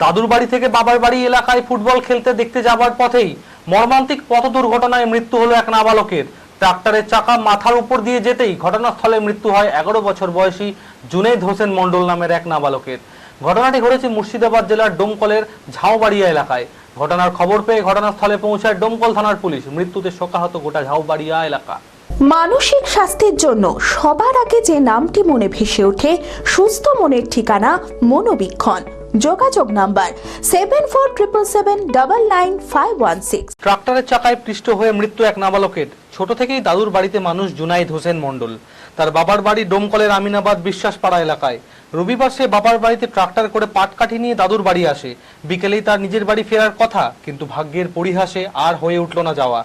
দাদুর বাড়ি থেকে বাবার বাড়ি এলাকায় ফুটবল খেলতে দেখতে যাবার পথেই মর্মান্তিক পথ দুর্ঘটনায় মৃত্যু হলো এক নাবালকের। ট্রাক্টরের চাকা মাথার উপর দিয়ে যেতেই ঘটনাস্থলে মৃত্যু হয় এগারো বছর বয়সী জুনেদ হোসেন মণ্ডল নামের এক নাবালকের। ঘটনাটি ঘটেছে মুর্শিদাবাদ জেলার ডোমকলের ঝাউবাড়িয়া এলাকায়। ঘটনার খবর পেয়ে ঘটনাস্থলে পৌঁছায় ডোমকল থানার পুলিশ। মৃত্যুতে শোকাহত গোটা ঝাউবাড়িয়া এলাকা। মানসিক স্বাস্থ্যের জন্য সবার আগে যে নামটি মনে ভেসে ওঠে, সুস্থ মনের ঠিকানা মনোবীক্ষণ। যোগাযোগ number seven four triple seven double nine five one six ট্রাক্টরের চাকায় পৃষ্ঠ হয়ে মৃত্যু এক নাবালকের। ছোট থেকেই দাদুর বাড়িতে মানুষ জুনাইদ হোসেন মণ্ডল। তার বাবার বাড়ি ডোমকলের আমিনাবাদ বিশ্বাসপাড়া এলাকায়। রবিবার সে বাবার বাড়িতে ট্রাক্টর করে পাট কাঠি নিয়ে দাদুর বাড়ি আসে। বিকেলেই তার নিজের বাড়ি ফেরার কথা, কিন্তু ভাগ্যের পরিহাসে আর হয়ে উঠল না যাওয়া।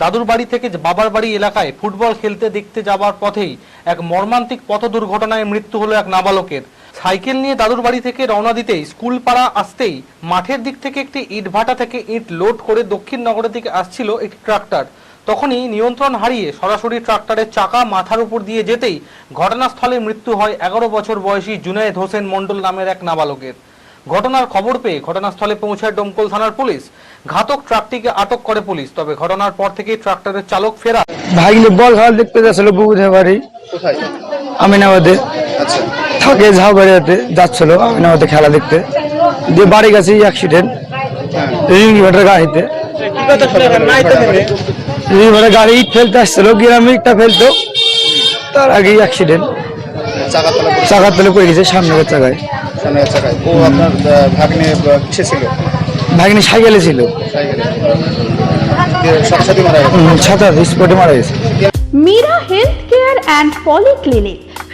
দাদুর বাড়ি থেকে বাবার বাড়ি এলাকায় ফুটবল খেলতে দেখতে যাবার পথেই এক মর্মান্তিক পথ দুর্ঘটনায় মৃত্যু হলো এক নাবালকের। সাইকেল নিয়ে দাদুর বাড়ি থেকে রওনা দিতেই স্কুল পাড়া আসতেই মাঠের দিক থেকে একটি ইট ভাটা থেকে ইট লোড করে দক্ষিণ নগরের দিকে আসছিল একটি ট্রাক্টর। তখনই নিয়ন্ত্রণ হারিয়ে সরাসরি ট্রাক্টরের চাকা মাথার উপর দিয়ে যেতেই ঘটনাস্থলে মৃত্যু হয় এগারো বছর বয়সী জুনায়েদ হোসেন মণ্ডল নামের এক নাবালকের। ঘটনার খবর পেয়ে ঘটনাস্থলে পৌঁছায় ডোমকল থানার পুলিশ। ঘাতক ট্রাকটিকে আটক করে পুলিশ তবে ঘটনার পর থেকেই ট্রাক্টরের চালক ফেরা ভাগলে বল দেখতে যাচ্ছিল বাড়ি। কোথায়? আমিনাবাদে আচ্ছা। থাকে ঝাউবাড়িয়াতে যাচ্ছিল আমিনাবাদে খেলা দেখতে। দিয়ে বাড়ি গেছে অ্যাক্সিডেন্ট রিংভাটার গাড়িতে। রিংভাটার গাড়ি ইট ফেলতে আসছিল গ্রামে ইটটা ফেলতো। তার আগে অ্যাক্সিডেন্ট চাকার তলে পড়ে গেছে সামনের চাকায়। ও আপনার ভাগ্নে কিসে ছিল? ভাগিনী সাইকেলে ছিল। সাইকেলে। সাথে সাথে মারা গেছে? উম, স্পটে মারা গেছে। Meera health care and polyclinic